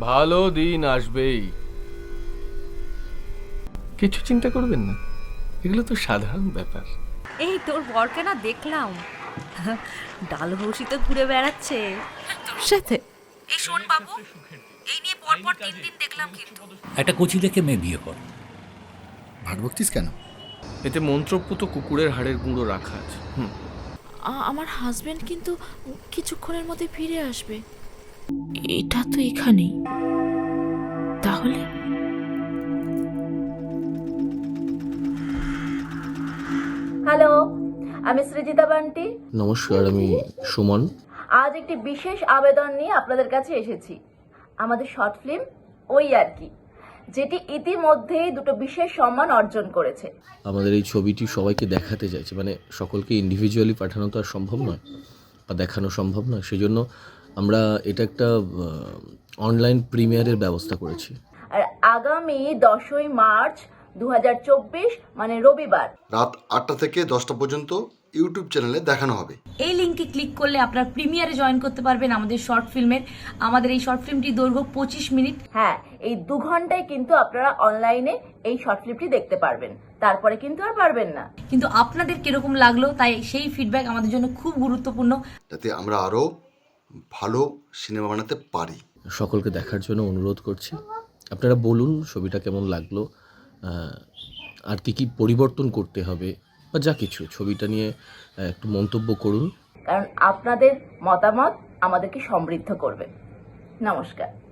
ভালো দিন আসবেই। কিছু চিন্তা করবেন না এগুলো তো সাধারণ ব্যাপার। এই তোর বরকে না দেখলাম। ডালহৌসি তো ঘুরে বেড়াচ্ছে। তোর সাথে? এই শোন বাবু এই নিয়ে পরপর তিন দিন দেখলাম কিন্তু। একটা কচি দেখে মেয়ে বিয়ে কর। ভাট বকতিস কেন? এতে মন্ত্রপুত কুকুরের হাড়ের গুঁড়ো রাখা আছে। হুম। আমার হাজবেন্ড কিন্তু কিছুক্ষণের মধ্যে ফিরে আসবে। এটা তো এখানেই। তাহলে? হ্যালো আমি সৃজিতা বান্টি। নমস্কার আমি সুমন। আজ একটি বিশেষ আবেদন নিয়ে আপনাদের কাছে এসেছি। আমাদের শর্ট ফিল্ম ওই আর কি যেটি ইতিমধ্যেই দুটো বিশেষ সম্মান অর্জন করেছে। আমাদের এই ছবিটি সবাইকে দেখাতে চাইছে মানে সকলকে ইন্ডিভিজুয়ালি পাঠানো তো আর সম্ভব নয় বা দেখানো সম্ভব নয় সেই জন্য আমরা এটা একটা অনলাইন প্রিমিয়ারের ব্যবস্থা করেছি। আর আগামী দশই মার্চ দুহাজার চব্বিশ মানে রবিবার। রাত আটটা থেকে দশটা পর্যন্ত ইউটিউব চ্যানেলে দেখানো হবে। এই লিংকে ক্লিক করলে আপনার প্রিমিয়ারে জয়েন করতে পারবেন আমাদের শর্ট ফিল্মের। আমাদের এই শর্ট ফিল্মটি দৈর্ঘ্য পঁচিশ মিনিট। হ্যাঁ এই দু ঘন্টায় কিন্তু আপনারা অনলাইনে এই শর্ট ফিল্মটি দেখতে পারবেন। তারপরে কিন্তু আর পারবেন না। কিন্তু আপনাদের কীরকম লাগল তাই সেই ফিডব্যাক আমাদের জন্য খুব গুরুত্বপূর্ণ। যাতে আমরা আরও ভালো সিনেমা বানাতে পারি। সকলকে দেখার জন্য অনুরোধ করছি। আপনারা বলুন ছবিটা কেমন লাগল আর কি কি পরিবর্তন করতে হবে বা যা কিছু ছবিটা নিয়ে একটু মন্তব্য করুন। কারণ আপনাদের মতামত আমাদেরকে সমৃদ্ধ করবে। নমস্কার।